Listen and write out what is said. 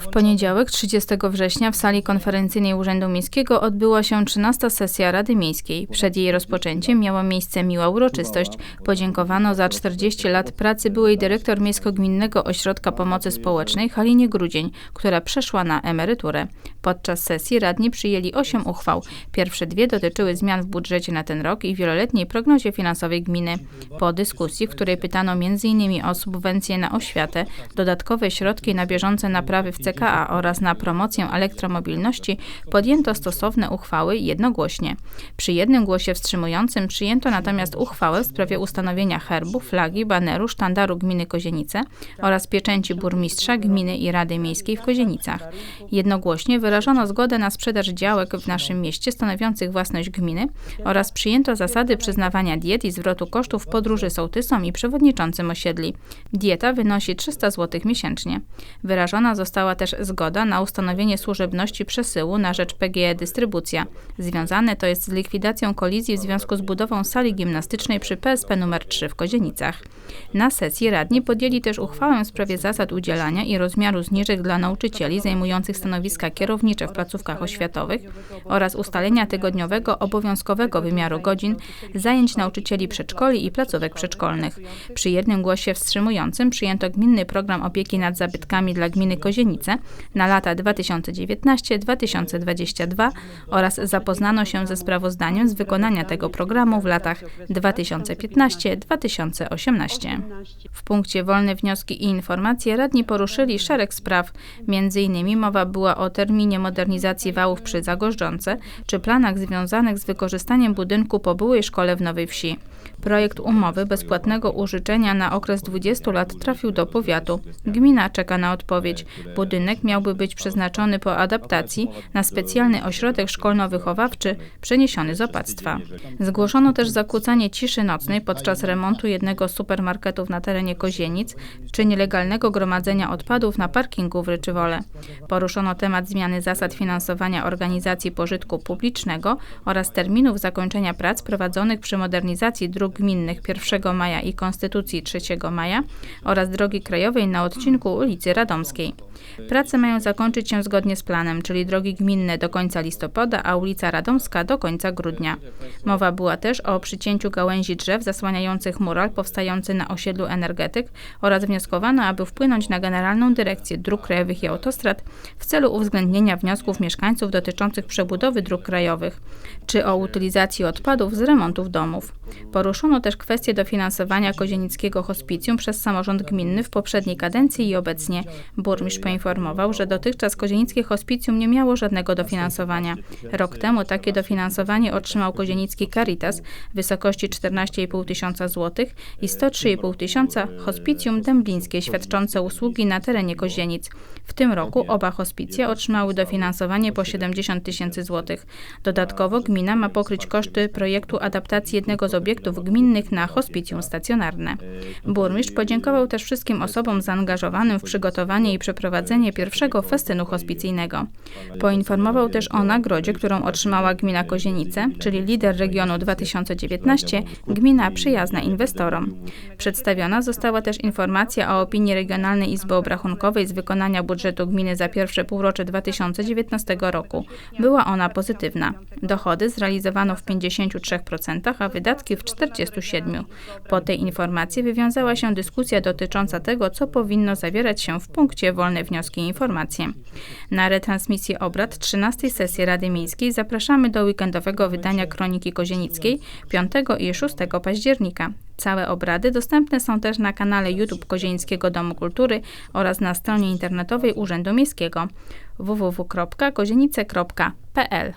W poniedziałek 30 września w sali konferencyjnej Urzędu Miejskiego odbyła się 13 sesja Rady Miejskiej. Przed jej rozpoczęciem miała miejsce miła uroczystość. Podziękowano za 40 lat pracy byłej dyrektor Miejsko-Gminnego Ośrodka Pomocy Społecznej Halinie Grudzień, która przeszła na emeryturę. Podczas sesji radni przyjęli 8 uchwał. Pierwsze dwie dotyczyły zmian w budżecie na ten rok i wieloletniej prognozie finansowej gminy. Po dyskusji, w której pytano m.in. o subwencje na oświatę, dodatkowe środki na bieżące naprawy w CKA oraz na promocję elektromobilności podjęto stosowne uchwały jednogłośnie. Przy jednym głosie wstrzymującym przyjęto natomiast uchwałę w sprawie ustanowienia herbu, flagi, baneru, sztandaru gminy Kozienice oraz pieczęci burmistrza gminy i Rady Miejskiej w Kozienicach. Jednogłośnie wyrażono zgodę na sprzedaż działek w naszym mieście stanowiących własność gminy oraz przyjęto zasady przyznawania diet i zwrotu kosztów podróży sołtysom i przewodniczącym osiedli. Dieta wynosi 300 zł miesięcznie. Wyrażona została też zgoda na ustanowienie służebności przesyłu na rzecz PGE Dystrybucja. Związane to jest z likwidacją kolizji w związku z budową sali gimnastycznej przy PSP nr 3 w Kozienicach. Na sesji radni podjęli też uchwałę w sprawie zasad udzielania i rozmiaru zniżek dla nauczycieli zajmujących stanowiska kierownicze w placówkach oświatowych oraz ustalenia tygodniowego obowiązkowego wymiaru godzin zajęć nauczycieli przedszkoli i placówek przedszkolnych. Przy jednym głosie wstrzymującym przyjęto gminny program opieki nad zabytkami dla gminy Na lata 2019-2022 oraz zapoznano się ze sprawozdaniem z wykonania tego programu w latach 2015-2018. W punkcie wolne wnioski i informacje radni poruszyli szereg spraw, m.in. mowa była o terminie modernizacji wałów przy Zagorzczące czy planach związanych z wykorzystaniem budynku po byłej szkole w Nowej Wsi. Projekt umowy bezpłatnego użyczenia na okres 20 lat trafił do powiatu. Gmina czeka na odpowiedź. Budynek miałby być przeznaczony po adaptacji na specjalny ośrodek szkolno-wychowawczy przeniesiony z opactwa. Zgłoszono też zakłócanie ciszy nocnej podczas remontu jednego z supermarketów na terenie Kozienic czy nielegalnego gromadzenia odpadów na parkingu w Ryczywole. Poruszono temat zmiany zasad finansowania organizacji pożytku publicznego oraz terminów zakończenia prac prowadzonych przy modernizacji dróg gminnych 1 maja i Konstytucji 3 maja oraz drogi krajowej na odcinku ulicy Radomskiej. Prace mają zakończyć się zgodnie z planem, czyli drogi gminne do końca listopada, a ulica Radomska do końca grudnia. Mowa była też o przycięciu gałęzi drzew zasłaniających mural powstający na osiedlu Energetyk oraz wnioskowano, aby wpłynąć na Generalną Dyrekcję Dróg Krajowych i Autostrad w celu uwzględnienia wniosków mieszkańców dotyczących przebudowy dróg krajowych czy o utylizacji odpadów z remontów domów. Poruszono też kwestię dofinansowania kozienickiego hospicjum przez samorząd gminny w poprzedniej kadencji i obecnie. Burmistrz poinformował, że dotychczas kozienickie hospicjum nie miało żadnego dofinansowania. Rok temu takie dofinansowanie otrzymał kozienicki Caritas w wysokości 14,5 tysiąca złotych i 103,5 tysiąca hospicjum dęblińskie świadczące usługi na terenie Kozienic. W tym roku oba hospicja otrzymały dofinansowanie po 70 tysięcy złotych. Dodatkowo gmina ma pokryć koszty projektu adaptacji jednego z obiektów gminnych na hospicjum stacjonarne. Burmistrz podziękował też wszystkim osobom zaangażowanym w przygotowanie i przeprowadzenie pierwszego festynu hospicyjnego. Poinformował też o nagrodzie, którą otrzymała gmina Kozienice, czyli lider regionu 2019, gmina przyjazna inwestorom. Przedstawiona została też informacja o opinii Regionalnej Izby Obrachunkowej z wykonania budżetu gminy za pierwsze półrocze 2019 roku. Była ona pozytywna. Dochody zrealizowano w 53%, a wydatki w 47%. Po tej informacji wywiązała się dyskusja dotycząca tego, co powinno zawierać się w punkcie wolne wnioski i informacje. Na retransmisję obrad 13 sesji Rady Miejskiej zapraszamy do weekendowego wydania Kroniki Kozienickiej 5 i 6 października. Całe obrady dostępne są też na kanale YouTube Kozieńskiego Domu Kultury oraz na stronie internetowej Urzędu Miejskiego www.kozienice.pl.